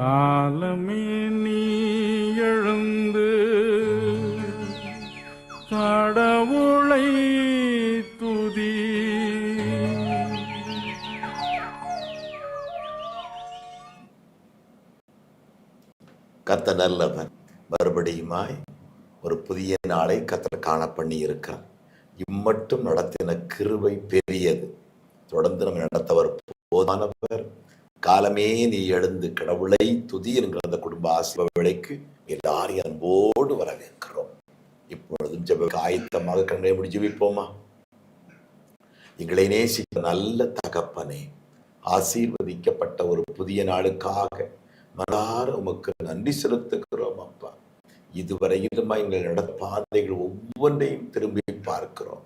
காலமே நீ எழுந்து கடவுளை துதி. கத்த நல்லவர் மறுபடியுமாய் ஒரு புதிய நாளை கத்தர் காண பண்ணி இருக்கிறார். இம்மட்டும் நடத்தின கிருவை பெரியது. தொடர்ந்து நம்ம நடத்தவர் போதானவர். காலமே நீ எழுந்து கடவுளை துதி என்கிற அந்த குடும்ப ஆசிர்வ விலைக்கு எல்லாரையும் அன்போடு வரவேற்கிறோம். இப்பொழுதும் ஜப ஆயத்தமாக கண்ணை முடிஞ்சு வைப்போமா எங்களை நேசிக்க நல்ல தகப்பனே ஆசீர்வதிக்கப்பட்ட ஒரு புதிய நாளுக்காக மனார உமக்கு நன்றி செலுத்துகிறோம் அப்பா. இதுவரையிலுமா எங்கள் நடப்பாதைகள் ஒவ்வொன்றையும் திரும்பி பார்க்கிறோம்.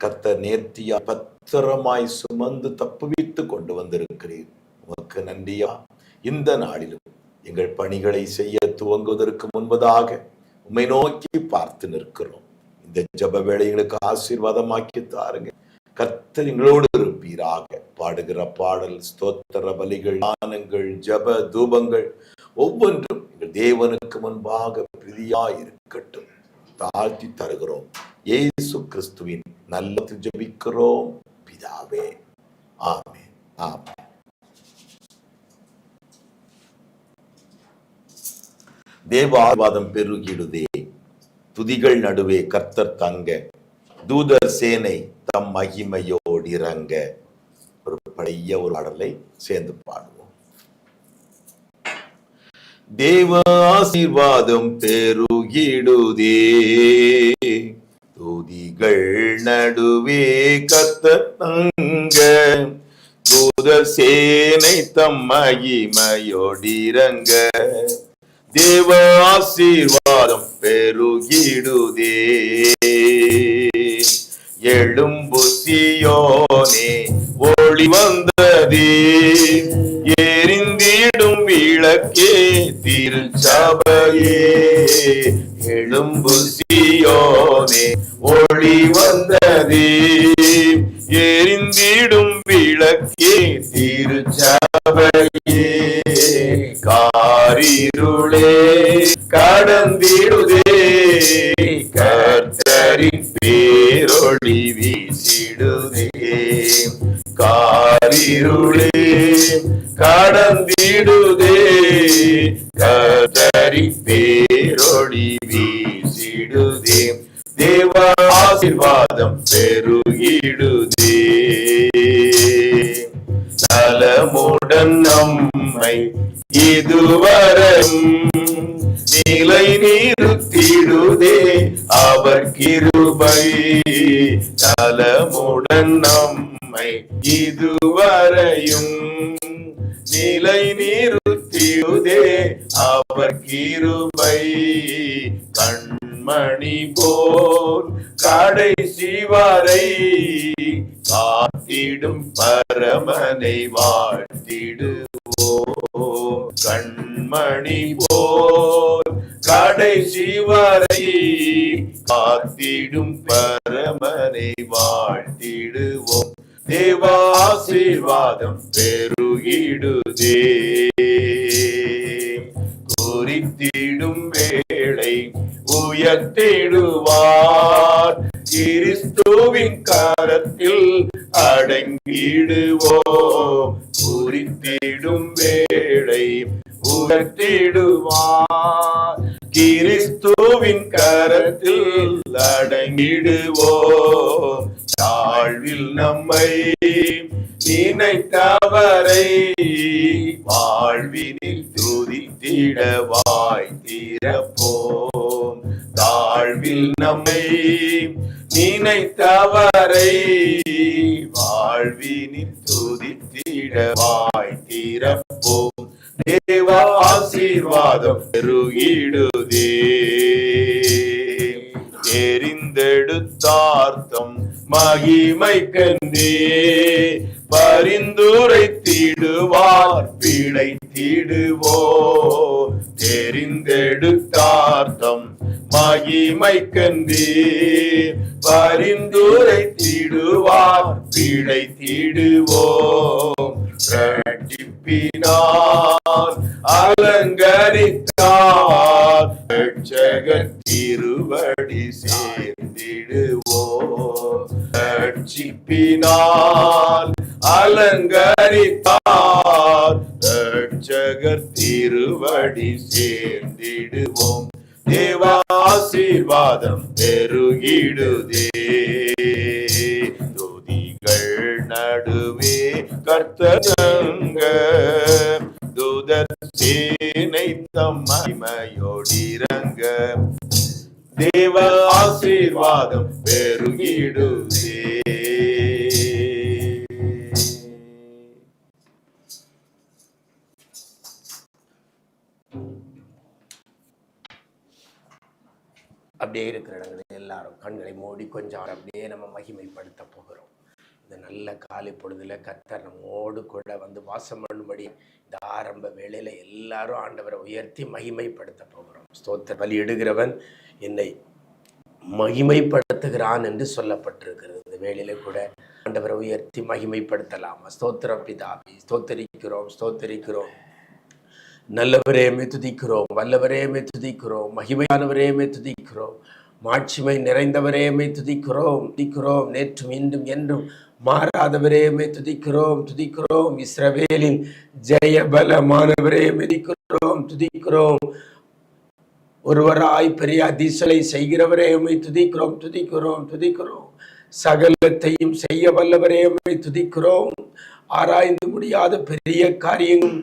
கத்த நேர்த்தியா பத்திரமாய் சுமந்து தப்புவித்து கொண்டு வந்திருக்கிறீர். உமக்கு நன்றியா இந்த நாளிலும் எங்கள் பணிகளை செய்ய துவங்குவதற்கு முன்பதாக உம்மை நோக்கி பார்த்து நிற்கிறோம். இந்த ஜப வேலைகளுக்கு ஆசீர்வாதமாக்கி தாருங்க. கர்த்தர் எங்களோடு இருப்பீராக. பாடுகிற பாடல் ஸ்தோத்திர பலிகள் தானங்கள் ஜப தூபங்கள் ஒவ்வொன்றும் எங்கள் தேவனுக்கு முன்பாக பிரதியாய் இருக்கட்டும் தாழ்த்தி தருகிறோம். ஏசு கிறிஸ்துவின் நல்லது ஜபிக்கிறோம். பிதாவே. ஆமே ஆமே தேவாவாதம் பெருகிடுதே. துதிகள் நடுவே கர்த்தர் தங்க. தூதர் சேனை தம் மகிமையோடு இறங்க. ஒரு பழைய ஒரு பாடலை சேர்ந்து பாடுவோம். தேவ ஆசீர்வாதம் பெருகிடுதே. துதிகள் நடுவே கர்த்தர் தங்க. தூதர் சேனை தம் மகிமையோடிறங்க தேவ ஆசீர்வாதம் பெருகிடுதே. எழும்பு சியோனே ஒளி வந்ததே. எரிந்திடும் விளக்கே திருச்சபையே. எழும்பு சியோனே ஒளி வந்ததே. எரிந்திடும் விளக்கே திருச்சபையே. கா காரிருளே கடந்திடுதே. கர்த்தரின் பேரொளி வீசிடுதே. காரிருளே கடந்திடுதே. கர்த்தரின் பேரொளி வீசிடுதே. தேவ ஆசிர்வாதம் பெரு கிருபை நலமுடன் நம்மை இதுவரையும் நிலை நிறுத்தியுதே அவர் கிருபை கண்மணி போல் கடைசி வரை காத்திடும் பரமனை வாழ்த்திடுவோம். கண்மணி போல் கடைசி வரை காத்திடும் பரமனை வாழ்த்திடுவோம். தேவாசீர்வாதம் பெருகிடுதே. குறித்திடும் வேளை உயர்த்திடுவார். கிறிஸ்துவின் கரத்தில் அடங்கிடுவோம். குறித்திடும் வேளை உயர்த்திடுவார் கிறிஸ்துவின் கரத்தில் அடங்கிடுவோம். தாழ்வில் நம்மை நினைத்தவரை வாழ்வினில் துதித்திட வாய் திறப்போம் தாழ்வில் நம்மை நினைத்தவரை வாழ்வினில் துதித்திட வாய் திறப்போம் దేవ ఆశీర్వాదం பெருகிடுதே. எரிந்தெடுத்தார்த்தம் மகிமை கந்தே பரிந்துரை தீடுவார் பிழை தீடுவோ தெரிந்தெடுத்தார்த்தம் மகிமை கந்தே பரிந்துரை தீடுவார் பிழை தீடுவோ ரட்சிப்பினார் அலங்கரித்தார். திருவடி சேர்ந்திடுவோ ரட்சிப்பினார் அலங்கரித்தார். ரட்சகர் திருவடி சேர்ந்திடுவோம். தேவாசீர்வாதம் பெருகிடுதே. தங்க தூதர் சேனை தம் தேவ ஆசீர்வாதம் பெருகிடுதே. அப்படியே இருக்கிற இடங்களில் எல்லாரும் கண்களை மூடி கொஞ்சம் அப்படியே நம்ம மகிமைப்படுத்த போகிறோம் நல்ல காலை பொழுதுல கத்தர் நம்மோடு கூட வந்து வாசம் பண்ணும்படி இந்த ஆரம்ப வேளையில் எல்லாரும் ஆண்டவரை உயர்த்தி மகிமைப்படுத்த போகிறோம். ஸ்தோத்திர வழியிடுகிறவன் என்னை மகிமைப்படுத்துகிறான் என்று சொல்லப்பட்டிருக்கிறது. இந்த வேளையில கூட ஆண்டவரை உயர்த்தி மகிமைப்படுத்தலாம்? ஸ்தோத்திரம் பிதாபி ஸ்தோத்தரிக்கிறோம் ஸ்தோத்தரிக்கிறோம். நல்லவரையுமே துதிக்கிறோம். வல்லவரையுமே துதிக்கிறோம். மகிமையானவரே துதிக்கிறோம். மாட்சிமை நிறைந்தவரையுமே துதிக்கிறோம். துதிக்கிறோம். நேற்றும் இன்றும் என்றும் மாறாதவரே துதிக்கிறோம் துதிக்கிறோம். இஸ்ரவேலின் ஜெயபலமானவரே மிதிக்கிறோம் துதிக்கிறோம் ஒருவராய் பெரிய அதிசலை செய்கிறவரே உம்மை துதிக்கிறோம் துதிக்கிறோம் துதிக்கிறோம். சகலத்தையும் செய்ய வல்லவரே உம்மை துதிக்கிறோம். ஆராய்ந்து முடியாத பெரிய காரியங்களும்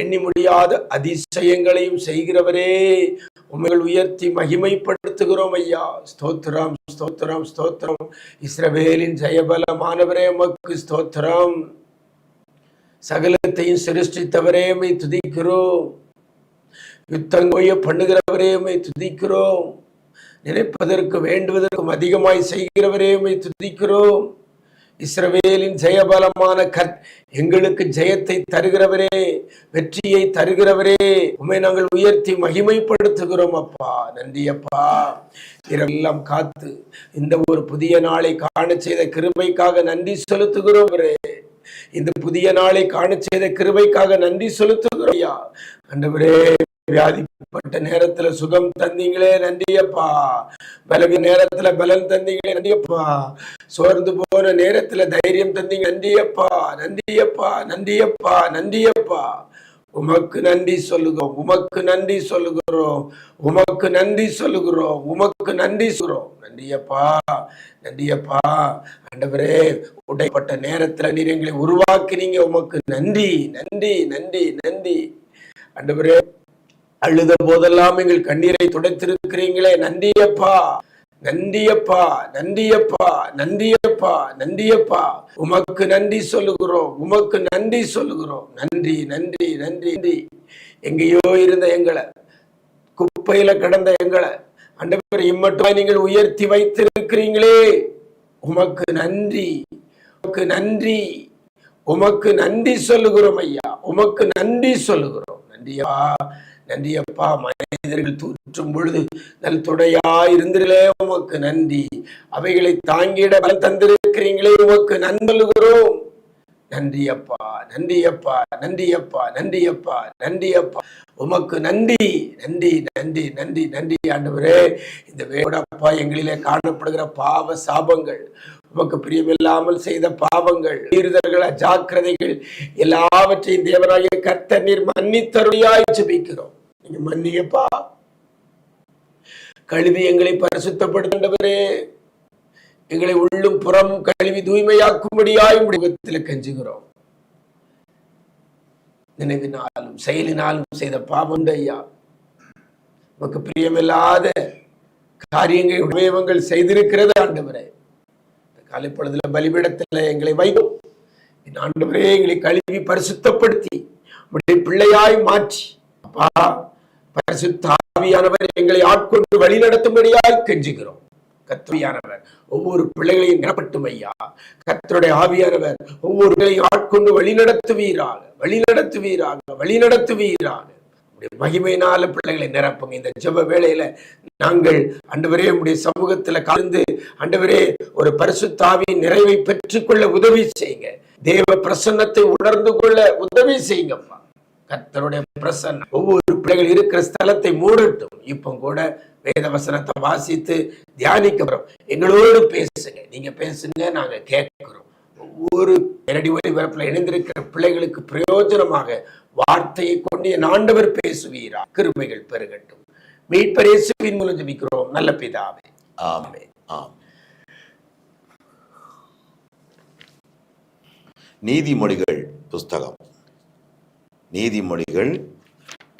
எண்ணி முடியாத அதிசயங்களையும் செய்கிறவரே. உண்மைகள் உயர்த்தி மகிமைப்படுத்துகிறோம் ஐயா. ஸ்தோத்ரம் ஸ்தோத்ரம் ஸ்தோத்திரம். இஸ்ரவேலின் ஜெயபலமானவரே மக்கு ஸ்தோத்திரம். சகலத்தையும் சிருஷ்டித்தவரே மை துதிக்கிறோம். யுத்தங்கோய பண்ணுகிறவரே மை துதிக்கிறோம். நினைப்பதற்கு வேண்டுவதற்கும் அதிகமாய் செய்கிறவரே மை துதிக்கிறோம். இஸ்ரவேலின் ஜெயபலமான கத் எங்களுக்கு ஜெயத்தை தருகிறவரே வெற்றியை தருகிறவரே. உண்மை நாங்கள் உயர்த்தி மகிமைப்படுத்துகிறோம் அப்பா. நன்றி அப்பா. இரவெல்லாம் காத்து இந்த ஒரு புதிய நாளை காண செய்த கிருபைக்காக நன்றி செலுத்துகிறோம் இந்த புதிய நாளை காண செய்த கிருபைக்காக நன்றி செலுத்துகிறோம் ஐயா. ஆண்டவரே வியாதிப்பட்ட நேரத்துல சுகம் தந்தீங்களே நன்றியப்பா. பலவீன நேரத்துல பலன் தந்தீங்களே நன்றியப்பா. சோர்ந்து போன நேரத்துல தைரியம் தந்தீங்க நன்றியப்பா. நன்றியப்பா நன்றியப்பா நன்றியப்பா. உமக்கு நன்றி சொல்லுகிறோம் உமக்கு நன்றி சொல்லுகிறோம் உமக்கு நன்றி சொல்லுகிறோம் உமக்கு நன்றி சொல்கிறோம் நன்றியப்பா நன்றியப்பா. ஆண்டவரே உடைப்பட்ட நேரத்துல நீர் எங்களை உருவாக்கினீங்க உமக்கு நன்றி நன்றி நன்றி நன்றி. ஆண்டவரே அழுத போதெல்லாம் எங்கள் கண்ணீரை துடைத்திருக்கிறீங்களே. நன்றியப்பா நன்றியப்பா நன்றியப்பா நன்றியப்பா நன்றியப்பா. உமக்கு நன்றி சொல்லுகிறோம் உமக்கு நன்றி சொல்லுகிறோம். நன்றி நன்றி நன்றி நன்றி. எங்கேயோ இருந்த எங்களை குப்பையில கிடந்த எங்களை ஆண்டவர் இம்மட்டுமாய் நீங்கள் உயர்த்தி வைத்திருக்கிறீங்களே. உமக்கு நன்றி உமக்கு நன்றி உமக்கு நன்றி சொல்லுகிறோம் ஐயா. உமக்கு நன்றி சொல்லுகிறோம். நன்றியா நன்றியப்பா. மனிதர்கள் தூற்றும் பொழுது நல் துணையா உமக்கு நன்றி. அவைகளை தாங்கிட பலம் தந்திருக்கிறீங்களே உமக்கு நண்பல்கிறோம் நன்றி அப்பா நன்றி அப்பா நன்றி அப்பா நன்றி அப்பா நன்றி அப்பா உமக்கு நன்றி நன்றி நன்றி நன்றி நன்றி ஆண்டவரே. இந்த வேடப்பா எங்களிலே காணப்படுகிற பாவ சாபங்கள் நமக்கு பிரியமில்லாமல் செய்த பாவங்கள் மீறுதல்கள் அஜாக்கிரதைகள் எல்லாவற்றையும் தேவனாகிய கர்த்த நீர் மன்னித்தருளியாய் ஜபிக்கிறோம். நீங்க மன்னியப்பா கழுவி எங்களை பரிசுத்தப்படுகின்றவரே எங்களை உள்ளும் புறம் கழுவி தூய்மையாக்கும்படியாய் முகத்தில் கெஞ்சுகிறோம். நினைவினாலும் செயலினாலும் செய்த பாவம் ஐயா. நமக்கு பிரியமில்லாத காரியங்கள் உபயோகங்கள் செய்திருக்கிறது ஆண்டவரே. காலைப்பொழுதுல பலிபீடத்துல எங்களை வைக்கும் ஆண்டவரே எங்களை கழுவி பரிசுத்தப்படுத்தி உடைய பிள்ளையாய் மாற்றி. அப்பா பரிசுத்தாவியானவர் எங்களை ஆட்கொண்டு வழி நடத்தும்படியாய் கெஞ்சுகிறோம். கத்துவியானவர் ஒவ்வொரு பிள்ளைகளையும் நிரப்பட்டும் ஐயா. கத்தருடைய ஆவியானவர் ஒவ்வொரு ஆட்கொண்டு வழி நடத்துவீராக வழி நடத்துவீராக வழி நடத்துவீராக. மகிமையினால பிள்ளைகளை நிரப்புங்க. இந்த ஜெப வேளையில நாங்கள் அண்டவரே உடைய சமூகத்துல கலந்து அண்டவரே ஒரு பரிசுத்தாவின் நிறைவை பெற்றுக்கொள்ள உதவி செய்யுங்க. தேவ பிரசன்னத்தை உணர்ந்து கொள்ள உதவி செய்யுங்கப்பா. கர்த்தருடைய பிரசன்னம் ஒவ்வொரு பிள்ளைகள் இருக்கிற ஸ்தலத்தை மூடட்டும். இப்போ கூட வேத வசனத்தை வாசித்து தியானிக்கிறோம் எங்களோடு பேசுங்க. நீங்க பேசுங்க நாங்க கேட்கிறோம். ஒரு நேரடி ஒளிபரப்பில் இணைந்திருக்கிற பிள்ளைகளுக்கு பிரயோஜனமாக வார்த்தையை கொண்டு என் ஆண்டவர் பேசுவீரா? கிருமைகள் பெருகட்டும். மீட்பர் இயேசுவின் மூலம் ஜபிக்கிறோம். நல்ல பிதாவே. ஆமே ஆம். நீதிமொழிகள் புஸ்தகம். நீதிமொழிகள்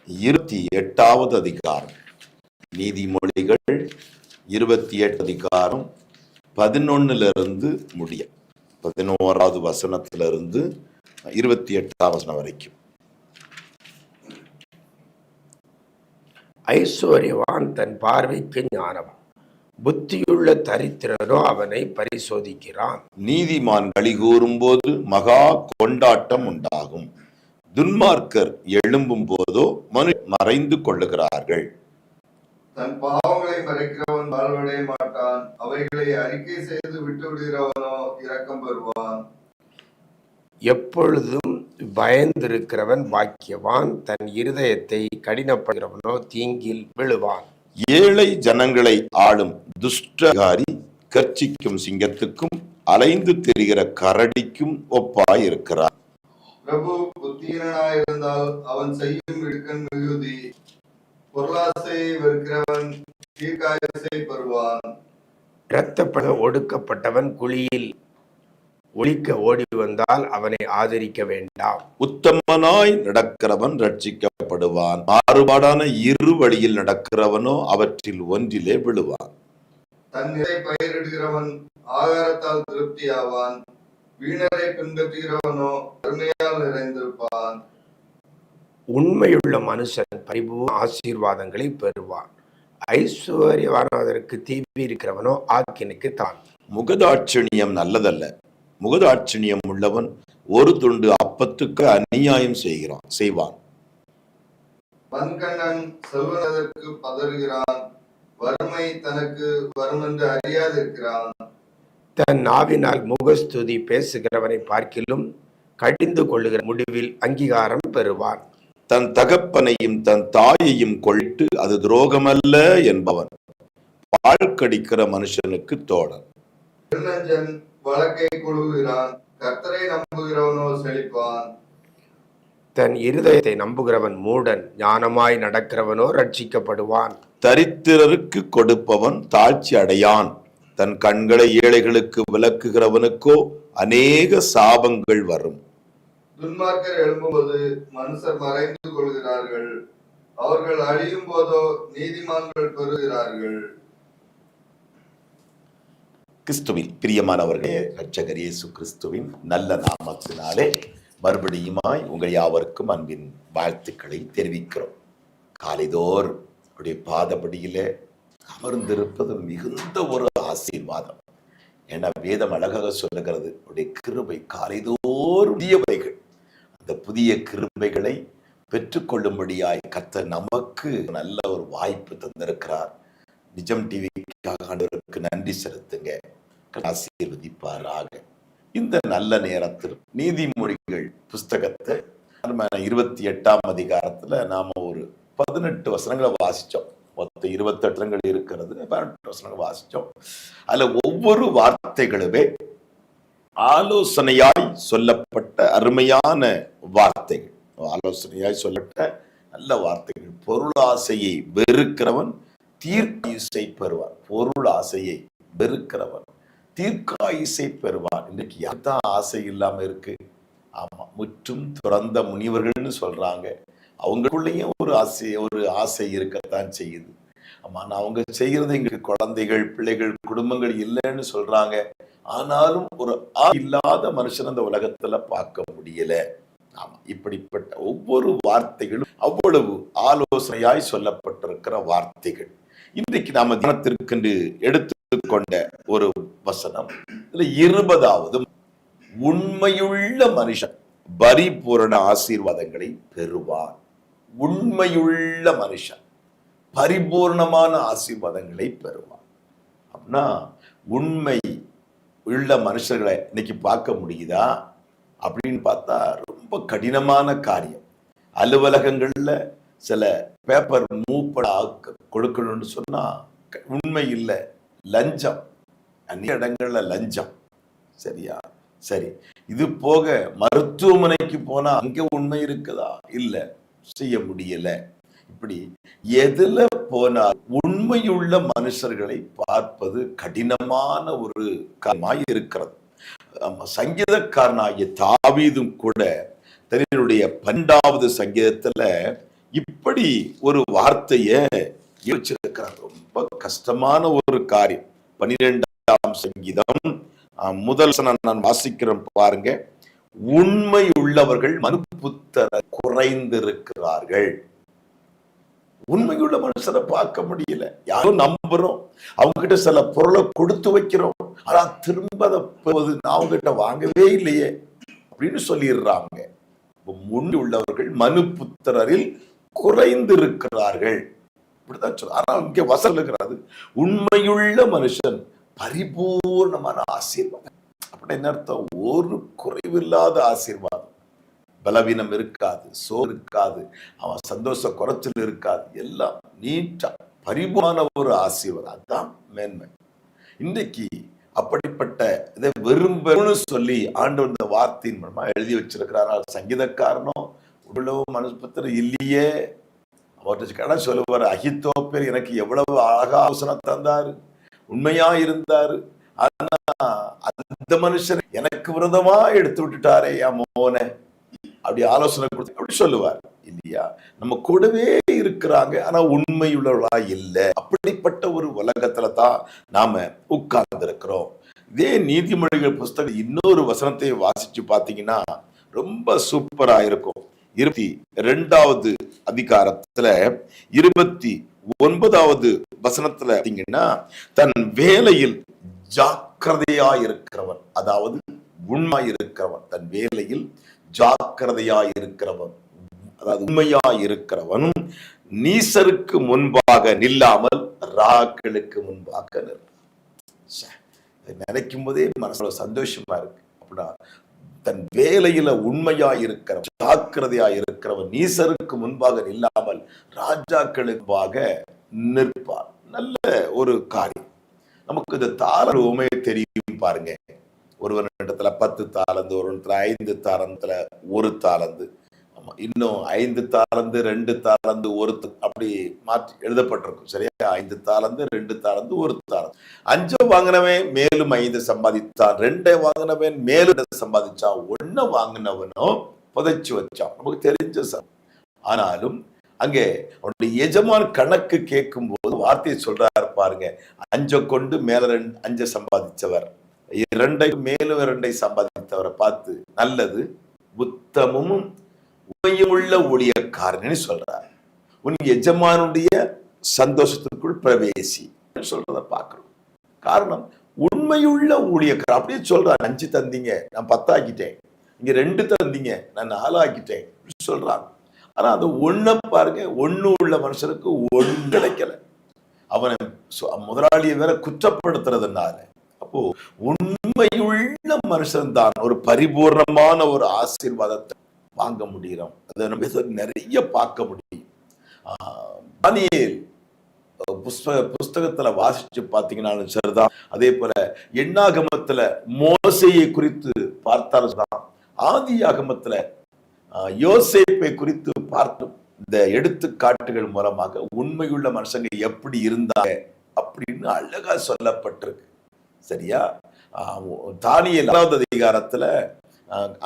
இருபத்தி எட்டாவது அதிகாரம். நீதிமொழிகள் இருபத்தி எட்டு அதிகாரம் பதினொன்னுல இருந்து முடியும் பதினோராவது வசனத்துல இருந்து இருபத்தி எட்டாம் வசனம் வரைக்கும். ஐஸ்வர்யவான் தன் பார்வைக்கு ஞானவான் புத்தியுள்ள தரித்திரனோ அவனை பரிசோதிக்கிறான். நீதிமான் களி கூறும்போது மகா கொண்டாட்டம் உண்டாகும். துன்மார்க்கர் எழும்பும் போதோ மனு மறைந்து கொள்ளுகிறார்கள். தன் பாவங்களை மறைக்கிறவன் வாழ்வடைய மாட்டான். அவைகளை அறிக்கை செய்து விட்டு விடுகிறவனோ இரக்கம் பெறுவான். எப்பொழுதும் பயந்திருக்கிறவன் பாக்கியவான். தன் இருதயத்தை கடினப்படுகிறவனோ தீங்கில் விழுவான். ஏழை ஜனங்களை ஆளும் துஷ்டகாரி கர்ச்சிக்கும் சிங்கத்துக்கும் அலைந்து திரிகிற கரடிக்கும் ஒப்பாயிருக்கிறார். பிரபு புத்தீனனாயிருந்தால் அவன் செய்யும் இடுக்கண் மிகுதி. பொருளாசையை வெறுக்கிறவன் தீர்க்காயசை பெறுவான் இரத்தப்பட ஒடுக்கப்பட்டவன் குழியில் ஒழிக்க ஓடி வந்தால் அவனை ஆதரிக்க வேண்டாம். உத்தமனாய் நடக்கிறவன் ரட்சிக்கப்படுவான் மாறுபாடான இரு வழியில் நடக்கிறவனோ அவற்றில் ஒன்றிலே விழுவான். தன் நிலை பயிரிடுகிறவன் ஆகாரத்தால் திருப்தியாவான். வீணரை பின்பற்றுகிறவனோ அருமையால் நிறைந்திருப்பான். உண்மையுள்ள மனுஷன் பரிபூர்ண ஆசீர்வாதங்களை பெறுவான். ஐஸ்வர்யவானதற்கு தீவி இருக்கிறவனோ ஆக்கினுக்கு தான். முகதாட்சணியம் நல்லதல்ல. முகதாட்சணியம் உள்ளவன் ஒரு துண்டு அப்பத்துக்கு அநியாயம் செய்கிறான் செய்வான். வன்கண்ணன் செல்வனதற்கு பதறுகிறான் வறுமை தனக்கு வரும் என்று அறியாதிருக்கிறான். தன் நாவினால் முகஸ்துதி பேசுகிறவனை பார்க்கிலும் கடிந்து கொள்ளுகிற முடிவில் அங்கீகாரம் பெறுவான். தன் தகப்பனையும் தன் தாயையும் கொள்ளிட்டு அது துரோகமல்ல என்பவன். வாழ்க்கடிக்கிற மனுஷனுக்கு தோழன். வழக்கை கொள்கிறான் கர்த்தரை நம்புகிறவனோ செழிப்பான். தன் இருதயத்தை நம்புகிறவன் மூடன் ஞானமாய் நடக்கிறவனோ ரட்சிக்கப்படுவான். தரித்திரருக்கு கொடுப்பவன் தாழ்ச்சி அடையான். தன் கண்களை ஏழைகளுக்கு விளக்குகிறவனுக்கோ அநேக சாபங்கள் வரும். துன்மார்க்கர் எழும்பும்போது மனுஷர் மறைந்து கொள்கிறார்கள். அவர்கள் அழியும் போதோ நீதிமான்கள் பெறுகிறார்கள். கிறிஸ்துவில் பிரியமானவர்களே இரட்சகர் இயேசு கிறிஸ்துவின் நல்ல நாமத்தினாலே மறுபடியுமாய் உங்கள் யாவருக்கும் அன்பின் வாழ்த்துக்களை தெரிவிக்கிறோம். காலைதோர் உடைய பாதபடியில் அமர்ந்திருப்பது மிகுந்த ஒரு ஆசீர்வாதம். என வேதம் அழகாக சொல்லுகிறது உடைய கிருபை காலைதோறும் புதியவைகள் இந்த புதிய கிருபைகளை பெற்றுக்கொள்ளும்படியாய் கத்த நமக்கு நல்ல ஒரு வாய்ப்பு தந்திருக்கிறார். நிஜம் டிவிக்காக ஆண்டவருக்கு நன்றி செலுத்துங்க. ஆசீர்வதிப்பாராக. இந்த நல்ல நேரத்தில் நீதிமொழிகள் புஸ்தகத்தை நம்ம இருபத்தி எட்டாம் அதிகாரத்துல நாம ஒரு பதினெட்டு வசனங்களை வாசிச்சோம். மொத்தம் இருபத்தெட்டுங்கள் இருக்கிறது. பதினெட்டு வசனங்கள் வாசிச்சோம். அதுல ஒவ்வொரு வார்த்தைகளுமே ஆலோசனையாய் சொல்லப்பட்ட அருமையான வார்த்தைகள். ஆலோசனையாய் சொல்லப்பட்ட நல்ல வார்த்தைகள். பொருள் ஆசையை வெறுக்கிறவன் தீர்க்காயுசை பெறுவான். பொருள் ஆசையை வெறுக்கிறவன் தீர்க்காயுசை பெறுவான். இன்னைக்கு யார்தான் ஆசை இல்லாம இருக்கு? ஆமா முற்றும் துறந்த முனிவர்கள்னு சொல்றாங்க. அவங்களுக்குள்ளேயும் ஒரு ஆசை ஒரு ஆசை இருக்கத்தான் செய்யுது. ஆமா நான் அவங்க செய்யறது எங்களுக்கு குழந்தைகள் பிள்ளைகள் குடும்பங்கள் இல்லைன்னு சொல்றாங்க. ஆனாலும் ஒரு ஆ இல்லாத மனுஷன் அந்த உலகத்துல பார்க்க முடியல. ஆமா இப்படிப்பட்ட ஒவ்வொரு வார்த்தைகளும் அவ்வளவு ஆலோசனையாய் சொல்லப்பட்டிருக்கிற வார்த்தைகள். இன்றைக்கு நாம தினத்திற்கென்று எடுத்துக்கொண்ட ஒரு வசனம். இதுல இருபதாவது உண்மையுள்ள மனுஷன் பரிபூரண ஆசீர்வாதங்களை பெறுவார் உண்மையுள்ள மனுஷன் பரிபூர்ணமான ஆசீர்வாதங்களை பெறுவார் அப்படின்னா உண்மை உள்ள மனுஷர்களை இன்னைக்கு பார்க்க முடியுதா அப்படின்னு பார்த்தா ரொம்ப கடினமான காரியம். அலுவலகங்களில் சில பேப்பர் மூவ் ஆக்க- கொடுக்கணும்னு சொன்னால் உண்மை இல்லை லஞ்சம். அந்நிய இடங்களில் லஞ்சம். சரியா? சரி. இது போக மருத்துவமனைக்கு போனால் அங்கே உண்மை இருக்குதா? இல்லை. செய்ய முடியலை. இப்படி எதுல போனால் உண்மையுள்ள மனுஷர்களை பார்ப்பது கடினமான ஒரு காரணமாய் இருக்கிறது. சங்கீதக்காரனாகிய தாவீதும் கூட தன்னுடைய பன்னெண்டாவது சங்கீதத்துல இப்படி ஒரு வார்த்தைய யோசிச்சிருக்கிறார். ரொம்ப கஷ்டமான ஒரு காரியம். பன்னிரெண்டாம் சங்கீதம் முதல் நான் வாசிக்கிறேன் பாருங்க. உண்மை உள்ளவர்கள் மனுப்புத்தர குறைந்திருக்கிறார்கள். உண்மையுள்ள மனுஷரை பார்க்க முடியல. யாரும் நம்புறோம். அவங்க கிட்ட சில பொருளை கொடுத்து வைக்கிறோம். ஆனா திரும்ப அதை நான் அவங்க கிட்ட வாங்கவே இல்லையே அப்படின்னு சொல்லிடுறாங்க. முன் உள்ளவர்கள் மனு புத்திரரில் குறைந்திருக்கிறார்கள். இப்படிதான் சொல்ல ஆனா இங்க வசல் இருக்கிறது. உண்மையுள்ள மனுஷன் பரிபூர்ணமான ஆசீர்வாதம். அப்படி என்ன அர்த்தம்? ஒரு குறைவில்லாத ஆசீர்வாதம். பலவீனம் இருக்காது சோறு இருக்காது அவன் சந்தோஷ குறைச்சல் இருக்காது எல்லாம் நீட்டா பரிபூர்ண ஒரு ஆசீர்வாதம். அதுதான் மேன்மை. இன்றைக்கு அப்படிப்பட்ட இதை விரும்பணும்னு சொல்லி ஆண்டவர் இந்த வார்த்தையின் மூலமா எழுதி வச்சிருக்கிறார்? சங்கீதக்காரனும் இவ்வளவு மனசுபத்திரம் இல்லையே. அவர்கிட்ட கடை சொல்லுவார் அகித்தோப்பேர் எனக்கு எவ்வளவு அழகா ஆலோசனை தந்தாரு உண்மையா இருந்தாரு. ஆனா அந்த மனுஷன் எனக்கு விரதமா எடுத்து விட்டுட்டாரே என் மோனை. அப்படி ஆலோசனை கொடுத்து அப்படி சொல்லுவார். இல்லையா? நம்ம கூடவே இருக்கிறாங்க ஆனா உண்மையுள்ளவர்களா இல்லை. அப்படிப்பட்ட ஒரு உலகத்துல தான் நாம உட்கார்ந்து இருக்கிறோம் இதே நீதிமொழிகள் புஸ்தகம் இன்னொரு வசனத்தை வாசிச்சு பாத்தீங்கன்னா ரொம்ப சூப்பரா இருக்கும். இருபத்தி ரெண்டாவது அதிகாரத்துல இருபத்தி ஒன்பதாவது வசனத்துல பார்த்தீங்கன்னா தன் வேலையில் ஜாக்கிரதையா இருக்கிறவன் அதாவது உண்மாய் இருக்கிறவன் தன் வேலையில் ஜாக்கிரதையா இருக்கிறவன் அதாவது உண்மையா இருக்கிறவனும் நீசருக்கு முன்பாக நில்லாமல் ராக்களுக்கு முன்பாக நிற்பான். நினைக்கும் போதே மனசுல சந்தோஷமா இருக்கு. அப்படின்னா தன் வேலையில உண்மையா இருக்கிறவன் ஜாக்கிரதையா இருக்கிறவன் நீசருக்கு முன்பாக நில்லாமல் ராஜாக்களுக்காக நிற்பார் நல்ல ஒரு காரியம். நமக்கு இந்த தாரர் உண்மையை தெரியும் பாருங்க. ஒருவனிடத்துல பத்து தாளந்து ஒரு ஐந்து தாளந்துல ஒரு தாளந்து. ஆமா இன்னும் ஐந்து தாளந்து ரெண்டு தாளந்து ஒரு அப்படி மாற்றி எழுதப்பட்டிருக்கும் சரியா? ஐந்து தாளந்து ரெண்டு தாளந்து ஒரு தாளந்து. அஞ்சு வாங்கினவன் மேலும் ஐந்து சம்பாதித்தான் ரெண்டை வாங்கினவன் மேலும் சம்பாதிச்சான் ஒன்ன வாங்கினவனும் புதைச்சு வச்சான். நமக்கு தெரிஞ்ச சார் ஆனாலும் அங்கே அவனுடைய எஜமான் கணக்கு கேட்கும் போது வார்த்தையை சொல்றாரு பாருங்க அஞ்சை கொண்டு மேல ரெண்டு அஞ்சை சம்பாதிச்சவர். இரண்டை மேலும் இரண்டை சம்பாதித்தவரை பார்த்து நல்லது புத்தமும் உள்ள ஊழியக்காரன் சொல்றார். உன் எஜமானுடைய சந்தோஷத்திற்குள் பிரவேசி சொல்றத பார்க்கணும் காரணம் உண்மையுள்ள ஊழியக்காரர் அப்படியே சொல்றான் அஞ்சு தந்தீங்க நான் பத்தாக்கிட்டேன். இங்க ரெண்டு தந்தீங்க நான் நாலாக்கிட்டேன் இப்படி சொல்றான். ஆனா அந்த ஒண்ண பாருங்க ஒண்ணு உள்ள மனுஷனுக்கு ஒண்ணு கிடைக்கல. அவனை முதலாளியை வேற குற்றப்படுத்துறதுனால. அப்போ உண்மையுள்ள மனுஷன் தான் ஒரு பரிபூர்ணமான ஒரு ஆசீர்வாதத்தை வாங்க முடியும் அதை நம்ம நிறைய பார்க்க முடியும். தானியல் புஸ்தக புஸ்தகத்துல வாசிச்சு பார்த்தீங்கன்னாலும் சரிதான். அதே போல எண்ணாகமத்துல மோசையை குறித்து பார்த்தாலும் தான் ஆதி ஆகமத்துல யோசேப்பை குறித்து பார்த்தும் இந்த எடுத்துக்காட்டுகள் மூலமாக உண்மையுள்ள மனுஷங்க எப்படி இருந்தாங்க அப்படின்னு அழகா சொல்லப்பட்டிருக்கு. சரியா? தானியல் அதாவது அதிகாரத்துல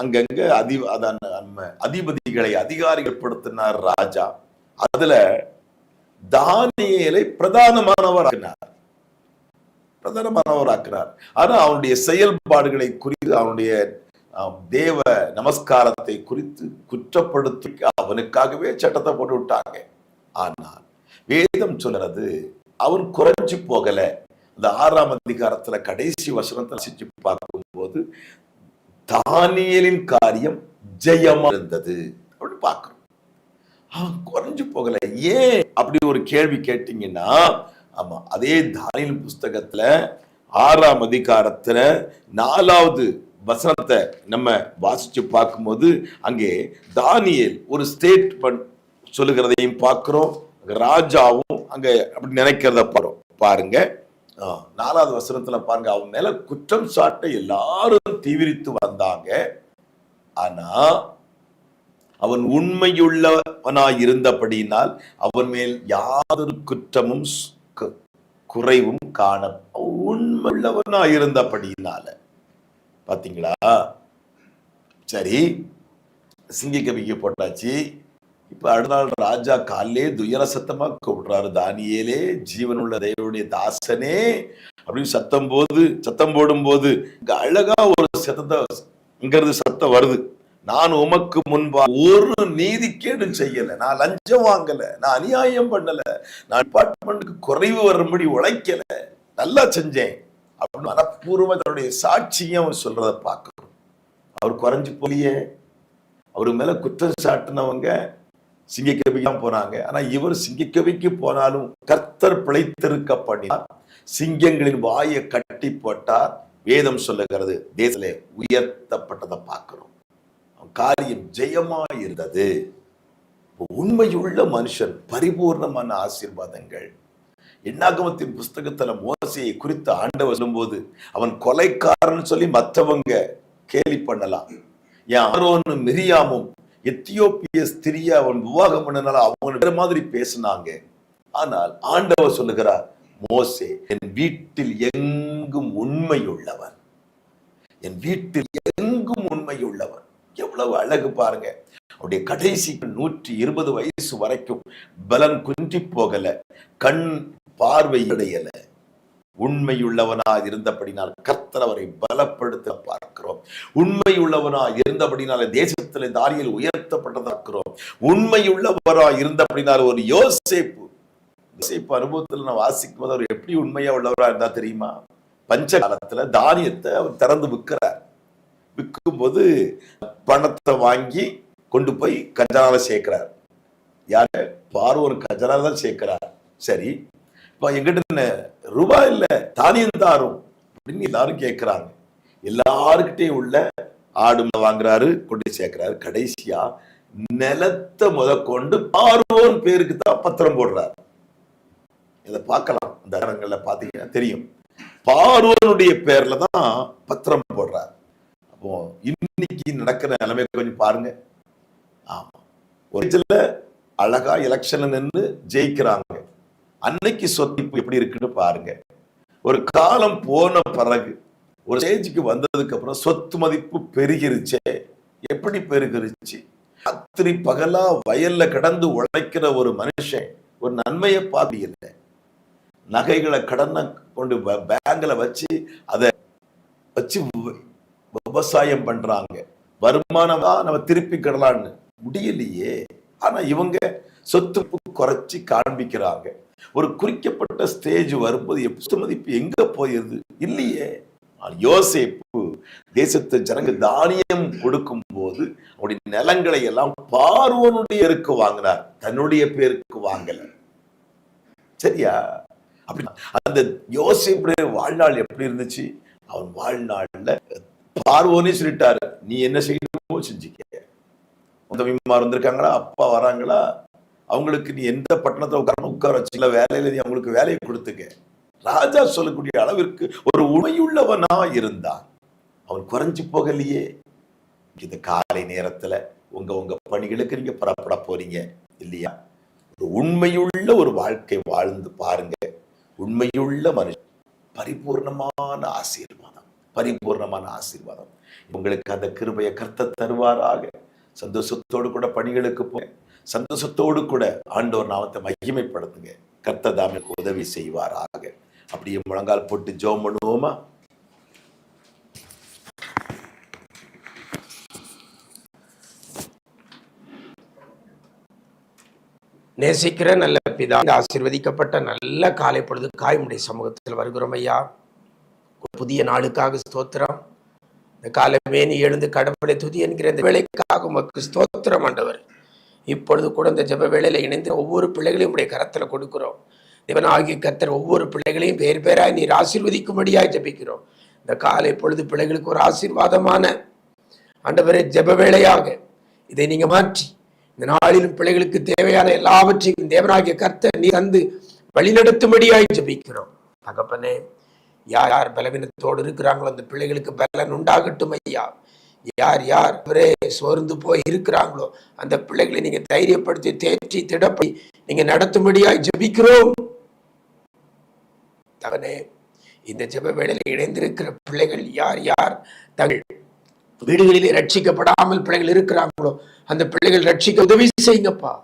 அங்கங்க அதி அதான் அதிபதிகளை அதிகாரிகள் படுத்தினார் ராஜா. அதுல தானியேலை பிரதானமானவராக்கினார். பிரதானமானவராக்கினார். ஆனா அவனுடைய செயல்பாடுகளை குறித்து அவனுடைய தேவ நமஸ்காரத்தை குறித்து குற்றப்படுத்தி அவனுக்காகவே சட்டத்தை போட்டு விட்டாங்க ஆனால் வேதம் சொல்றது அவன் குறைஞ்சு போகல. இந்த ஆறாம் அதிகாரத்துல கடைசி வசனத்தை ரசிச்சு பார்க்கும்போது தானியலின் காரியம் ஜெயமா இருந்தது அப்படின்னு பார்க்கிறோம். அவன் குறைஞ்சு போகல. ஏன் அப்படி ஒரு கேள்வி கேட்டீங்கன்னா ஆமா அதே தானியல் புஸ்தகத்துல ஆறாம் அதிகாரத்துல நாலாவது வசனத்தை நம்ம வாசிச்சு பார்க்கும்போது அங்கே தானியல் ஒரு ஸ்டேட்மெண்ட் சொல்லுகிறதையும் பார்க்கிறோம் ராஜாவும் அங்க அப்படி நினைக்கிறத பாரு- பாருங்க. நாலாவது வசனத்துல பாருங்க அவன் மேல குற்றம் சாட்ட எல்லாரும் தீவிரித்து வந்தாங்க. ஆனா அவன் உண்மையுள்ளவனாய் இருந்தபடியினால் அவன் மேல் யாதொரு குற்றமும் குறைவும் காண உண்மையுள்ளவனாய் இருந்தபடியினால. பாத்தீங்களா? சரி சிங்கக்கவிக்கு போட்டாச்சு. இப்ப அடுத்த நாள் ராஜா காலிலே துயர சத்தமா கூப்பிடுறாரு தானியேலே ஜீவனுள்ள தேவனுடைய தாசனே அப்படின்னு சத்தம் போது சத்தம் போடும்போது இங்க அழகா ஒரு சத்தத்தை இங்கிறது சத்தம் வருது. நான் உமக்கு முன்பா ஒரு நீதிக்கேடு செய்யல நான் லஞ்சம் வாங்கல நான் அநியாயம் பண்ணல நான் டிபார்ட்மெண்ட்டுக்கு குறைவு வரும்படி உழைக்கல நல்லா செஞ்சேன் அப்படின்னு மனப்பூர்வம் தன்னுடைய சாட்சியும் அவர் சொல்றத பார்க்கணும். அவர் குறைஞ்சு போலியே. அவர் மேல குற்றம் சாட்டினவங்க சிங்கக்கவிக்கு தான் போனாங்க ஆனா இவர் சிங்கக்கவிக்கு போனாலும் கர்த்தர் பிழைத்திருக்க பண்ணினார் சிங்கங்களின் வாயை கட்டி போட்டார். வேதம் சொல்லுகிறது தேசத்திலே உயர்த்தப்பட்டதை பார்க்கிறோம். காரியம் ஜெயமா இருந்தது. உண்மையுள்ள மனுஷன் பரிபூர்ணமான ஆசீர்வாதங்கள். எண்ணாகமத்தின் புஸ்தகத்துல மோசையை குறித்து ஆண்டவர் சொல்லும்போது அவன் கொலைக்காரன் சொல்லி மற்றவங்க கேலி பண்ணலாம். என் ஆரோனும் மிரியாமும் எத்தியோப்பிய ஸ்திரியை அவன் விவாகம் பண்ணனால அவங்க வேற மாதிரி பேசினாங்க. ஆனால் ஆண்டவர் சொல்லுகிறார் மோசே என் வீட்டில் எங்கும் உண்மை உள்ளவன் என் வீட்டில் எங்கும் உண்மை உள்ளவன் எவ்வளவு அழகு பாருங்க. அவருடைய கடைசி நூற்றி இருபது வயசு வரைக்கும் பலன் குன்றி போகல கண் பார்வை அடையலை உண்மையுள்ளவனா இருந்தபடினால் கர்த்தர் அவரை பலப்படுத்த பார்க்கிறோம். உண்மையுள்ளவனா இருந்தபடினால இந்த ஆரியல் உயர்த்தப்பட்டதாக்கிறோம். உண்மையுள்ளவரா இருந்தபடினால் ஒரு யோசிப்பு யோசிப்பு அனுபவத்தில் நான் வாசிக்கும் போது அவர் எப்படி உண்மையா உள்ளவரா இருந்தா தெரியுமா? பஞ்ச காலத்துல தானியத்தை அவர் திறந்து விற்கிறார். விற்கும் போது பணத்தை வாங்கி கொண்டு போய் கஜனால சேர்க்கிறார். யாரு? பார்வோர் கஜனால தான் சேர்க்கிறார். சரி இப்போ எங்கிட்ட ரூபாய் இல்ல தானியம் தாரும். அப்படின்னு எல்லாரும் கேட்கிறாங்க எல்லாருக்கிட்டையும் உள்ள ஆடு வாங்குறாரு கொண்டு சேர்க்கிறாரு. கடைசியா நிலத்தை முதற்கொண்டு பார்வோன் பேருக்கு தான் பத்திரம் போடுறார். இதை பார்க்கலாம். அந்த இடங்கள்ல பாத்தீங்கன்னா தெரியும். பார்வோனுடைய பேர்ல தான் பத்திரம் போடுறார். அப்போ இன்னைக்கு நடக்கிற நிலைமை கொஞ்சம் பாருங்க. ஆமா. ஒரு சில அழகா எலெக்ஷன்ல நின்று ஜெயிக்கிறாங்க. அன்னைக்கு சொத்து எப்படி இருக்குன்னு பாருங்க. ஒரு காலம் போன பிறகு ஒரு ஸ்டேஜுக்கு வந்ததுக்கு அப்புறம் சொத்து மதிப்பு பெருகிருச்சே. எப்படி பெருகிருச்சு? ராத்திரி பகலா வயல்ல கடந்து உழைக்கிற ஒரு மனுஷன் ஒரு நன்மையை பார்த்து நகைகளை கடனை கொண்டு ப- பேங்க்ல வச்சு அதை வச்சு விவசாயம் பண்றாங்க. வருமானம் தான் நம்ம திருப்பி கடலான்னு முடியலையே. ஆனா இவங்க சொத்து குறைச்சி காண்பிக்கிறாங்க. ஒரு குறிக்கப்பட்ட ஸ்டேஜ் வரும்போது எப்ப மதிப்பு எங்க போயிருது? இல்லையே. ஆனா யோசேப்பு தேசத்து ஜனங்க தானியம் கொடுக்கும் போது அவருடைய நிலங்களை எல்லாம் பார்வனுடைய இருக்கு வாங்கினார். தன்னுடைய பேருக்கு வாங்கல. சரியா? அப்படி அந்த யோசிப்புடைய வாழ்நாள் எப்படி இருந்துச்சு? அவன் வாழ்நாள்ல பார்வோனே சொல்லிட்டாரு. நீ என்ன செய்யணுமோ செஞ்சுக்க. உதவிமார் வந்திருக்காங்களா அப்பா வராங்களா? அவங்களுக்கு நீ எந்த பட்டணத்தை உட்கார உட்கார வச்சு வேலையில நீ அவங்களுக்கு வேலையை கொடுத்துக்க. ராஜா சொல்லக்கூடிய அளவிற்கு ஒரு உண்மையுள்ளவனா இருந்தான். அவன் குறைஞ்சு போகலையே. இந்த காலை நேரத்துல உங்க உங்க பணிகளுக்கு நீங்க புறப்பட போறீங்க இல்லையா? ஒரு உண்மையுள்ள ஒரு வாழ்க்கை வாழ்ந்து பாருங்க. உண்மையுள்ள மனுஷன் பரிபூர்ணமான ஆசீர்வாதம் பரிபூர்ணமான ஆசீர்வாதம். உங்களுக்கு அந்த கிருபையை கர்த்த தருவாராக. சந்தோஷத்தோடு கூட பணிகளுக்கு போய் சந்தோஷத்தோடு கூட ஆண்டவர் நாமத்தை மகிமைப்படுத்துங்க. கர்த்ததாமிற்கு உதவி செய்வாராக. அப்படியே முழங்கால் போட்டு ஜோம் பண்ணுவோமா? நேசிக்கிற நல்ல பிதா இந்த ஆசீர்வதிக்கப்பட்ட நல்ல காலை பொழுது காயமுடைய சமூகத்தில் வருகிறோம் ஐயா. ஒரு புதிய நாளுக்காக ஸ்தோத்திரம். இந்த காலமே நீ எழுந்து கடவுளை துதி என்கிற இந்த வேலைக்காக உமக்கு ஸ்தோத்திரம் ஆண்டவர். இப்பொழுது கூட இந்த ஜெப வேளையில் இணைந்து ஒவ்வொரு பிள்ளைகளையும் உடைய கரத்தில் கொடுக்கிறோம். தேவனாகிய கத்தர் கர்த்தர் ஒவ்வொரு பிள்ளைகளையும் பேர் பேராய் நீர் ஆசீர்வதிக்கும்படியாக ஜெபிக்கிறோம். இந்த காலை பொழுது பிள்ளைகளுக்கு ஒரு ஆசீர்வாதமான ஆண்டவரே ஜெப வேளையாக இதை நீங்க மாற்றி இந்த நாளிலும் பிள்ளைகளுக்கு தேவையான எல்லாவற்றையும் தேவனாகிய கர்த்தர் நீ தந்து வழிநடத்தும்படியாய் ஜெபிக்கிறோம். தகப்பனே யார் யார் பலவீனத்தோடு இருக்கிறாங்களோ அந்த பிள்ளைகளுக்கு பலன் உண்டாகட்டும் ஐயா. யார் யார் ஒரே சோர்ந்து போய் இருக்கிறாங்களோ அந்த பிள்ளைகளை நீங்க தைரியப்படுத்தி தேற்றி திடப்படி நீங்க நடத்தும்படியாய் ஜெபிக்கிறோம். தவனே இந்த ஜப வேளையில் இணைந்திருக்கிற பிள்ளைகள் யார் யார்? தங்கள் வீடுகளிலே ரட்சிக்கப்படாமல் பிள்ளைகள் இருக்கிறாங்களோ அந்த பிள்ளைகள் ரட்சிக்க உதவி செய்யுங்கப்பா.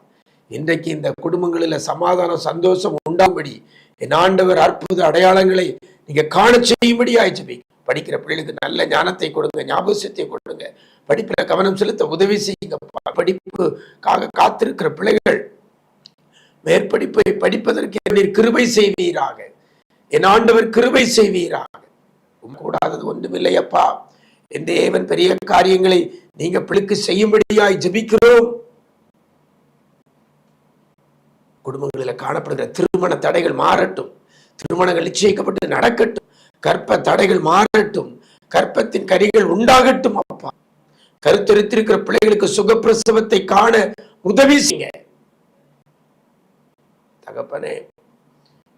இன்றைக்கு இந்த குடும்பங்களில் சமாதானம் சந்தோஷம் உண்டாம்படி என் ஆண்டவர் அற்புத அடையாளங்களை நீங்க காண செய்யும்படி ஆயிடுச்சு படிக்கிற பிள்ளைகளுக்கு நல்ல ஞானத்தை கொடுங்க ஞாபகத்தை கொடுங்க. படிப்பில் கவனம் செலுத்த உதவி செய்யுங்க. படிப்புக்காக காத்திருக்கிற பிள்ளைகள் மேற்படிப்பை படிப்பதற்கு நீர் கிருபை செய்வீராக. என் ஆண்டவர் கிருபை செய்வீராக. கூடாதது ஒன்றுமில்லை அப்பா. என் தேவன் பெரிய காரியங்களை நீங்க பிள்ளைக்கு செய்யும்படியாய் ஜபிக்கிறோம். குடும்பங்களில் காணப்படுகிற திருமண தடைகள் மாறட்டும். திருமணங்கள் நிச்சயிக்கப்பட்டு நடக்கட்டும். கற்ப தடைகள் மாறட்டும். கற்பத்தின் கரிகள் உண்டாகட்டும் அப்பா. கருத்தரித்திருக்கிற பிள்ளைகளுக்கு சுகப்பிரசவத்தை காண உதவி செய்ய. தகப்பனே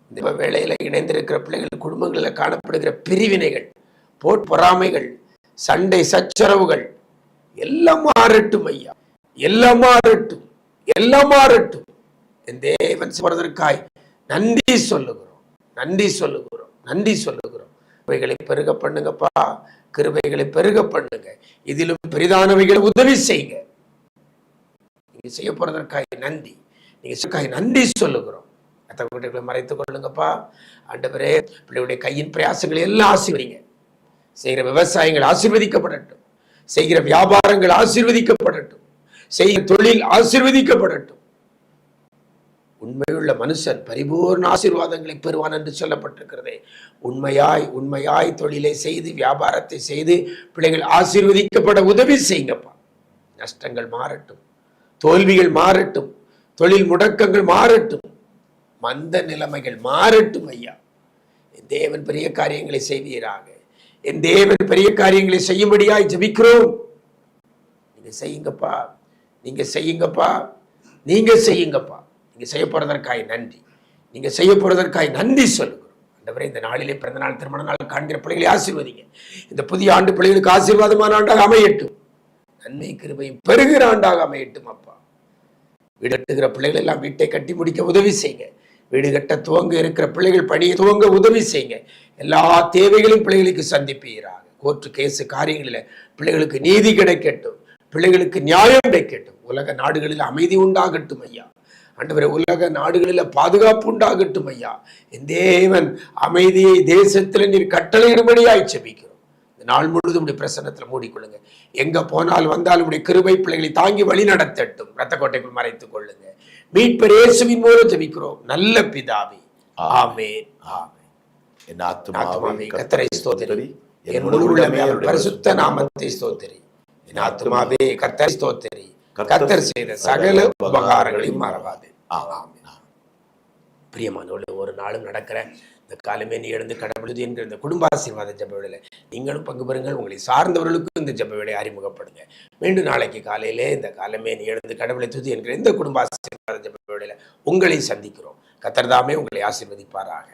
இந்த வேளையில இணைந்திருக்கிற பிள்ளைகள் குடும்பங்களில் காணப்படுகிற பிரிவினைகள் போட் பொறாமைகள் சண்டை சச்சரவுகள் எல்லாம் மாறட்டும் ஐயா. எல்லாம் மாறட்டும். எல்லாம் மாறட்டும். என் தேவன் சொல்வதற்காய் நன்றி சொல்லுகிறோம். நன்றி சொல்லுகிறோம். நன்றி சொல்லுகிறோம். கிருபைகளை பெருக பண்ணுங்கப்பா. கிருபைகளை பெருக பண்ணுங்க. இதிலும் பெரிதானவைகளை உதவி செய்யுங்க நீங்க செய்ய போறதற்காக நன்றி. நீங்க நன்றி சொல்லுகிறோம். மற்ற வீட்டுகளை மறைத்துக் கொள்ளுங்கப்பா. ஆண்டவரே பிள்ளையுடைய கையின் பிரயாசங்களை எல்லாம் ஆசீர்வதிங்க. செய்கிற விவசாயங்கள் ஆசீர்வதிக்கப்படட்டும். செய்கிற வியாபாரங்கள் ஆசீர்வதிக்கப்படட்டும். செய்கிற தொழில் ஆசீர்வதிக்கப்படட்டும். உண்மையுள்ள மனுஷன் பரிபூர்ண ஆசீர்வாதங்களை பெறுவான் என்று சொல்லப்பட்டிருக்கிறதே. உண்மையாய் உண்மையாய் தொழிலை செய்து வியாபாரத்தை செய்து பிள்ளைகள் ஆசீர்வதிக்கப்பட உதவி செய்யுங்கப்பா. நஷ்டங்கள் மாறட்டும் தோல்விகள் மாறட்டும் தொழில் முடக்கங்கள் மாறட்டும் மந்த நிலைமைகள் மாறட்டும் ஐயா. என் தேவன் பெரிய காரியங்களை செய்வீராக. என் தேவன் பெரிய காரியங்களை செய்யும்படியாய் ஜெபிக்கிறோம். நீங்க செய்யுங்கப்பா நீங்க செய்யுங்கப்பா நீங்க செய்யுங்கப்பா. நீங்க செய்ய போறதற்காய் நன்றி. நீங்க செய்ய போறதற்காய் நன்றி சொல்லுகிறோம் ஆண்டவரே இந்த நாளிலே பிறந்த நாள் திருமண நாள் காண்கிற பிள்ளைகளை ஆசீர்வதிங்க. இந்த புதிய ஆண்டு பிள்ளைகளுக்கு ஆசீர்வாதமான ஆண்டாக அமையட்டும். நன்மை கிருபையும் பெருகிற ஆண்டாக அமையட்டும் அப்பா. வீடட்டுகிற பிள்ளைகள் எல்லாம் வீட்டை கட்டி முடிக்க உதவி செய்யுங்க. வீடு கட்ட துவங்க இருக்கிற பிள்ளைகள் பணியை துவங்க உதவி செய்யுங்க. எல்லா தேவைகளையும் பிள்ளைகளுக்கு சந்திப்பீராக. கோர்ட்டு கேஸு காரியங்களில் பிள்ளைகளுக்கு நீதி கிடைக்கட்டும். பிள்ளைகளுக்கு நியாயம் கிடைக்கட்டும். உலக நாடுகளில் அமைதி உண்டாகட்டும் ஐயா. ஆண்டவரே உலக நாடுகளில் பாதுகாப்பு உண்டாகட்டும் ஐயா என் தேவன் அமைதியை தேசத்தில் நீர் கட்டளையிடும்படியாய் செபிக்கிறோம். நாள் முழுவதும் உடைய பிரசன்னத்தில் மூடிக்கொள்ளுங்க. எங்க போனால் வந்தாலும் உடைய கிருபை பிள்ளைகளை தாங்கி வழி நடத்தட்டும். ரத்த கோட்டைக்குள் மறைத்துக் கொள்ளுங்க. மீட்பர் இயேசுவின் மூலம் ஜெபிக்கிறோம். நல்ல பிதாவே. ஆமென். ஆமென். என் ஆத்துமாவை கத்தரை ஸ்தோத்திரி. என் முழு உள்ளமே பரிசுத்த நாமத்தை ஸ்தோத்திரி. என் ஆத்துமாவே கத்தரை ஸ்தோத்திரி. கத்தர் செய்த சகல உபகாரங்களையும் மறவாது. பிரியமானவர்களே ஒரு நாளும் நடக்கிற இந்த காலமே நீ எழுந்து கடவுளுது என்கிற இந்த குடும்ப ஆசீர்வாத ஜெப வேளையில நீங்களும் பங்கு பெறுங்கள். உங்களை சார்ந்தவர்களுக்கும் இந்த ஜெப வேலையை அறிமுகப்படுங்க. மீண்டும் நாளைக்கு காலையிலே இந்த காலமே நீ எழுந்து கடவுளை துதி என்கிற இந்த குடும்ப ஆசீர்வாத ஜெப வேளையில உங்களை சந்திக்கிறோம். கத்தர்தாமே உங்களை ஆசீர்வதிப்பாராக.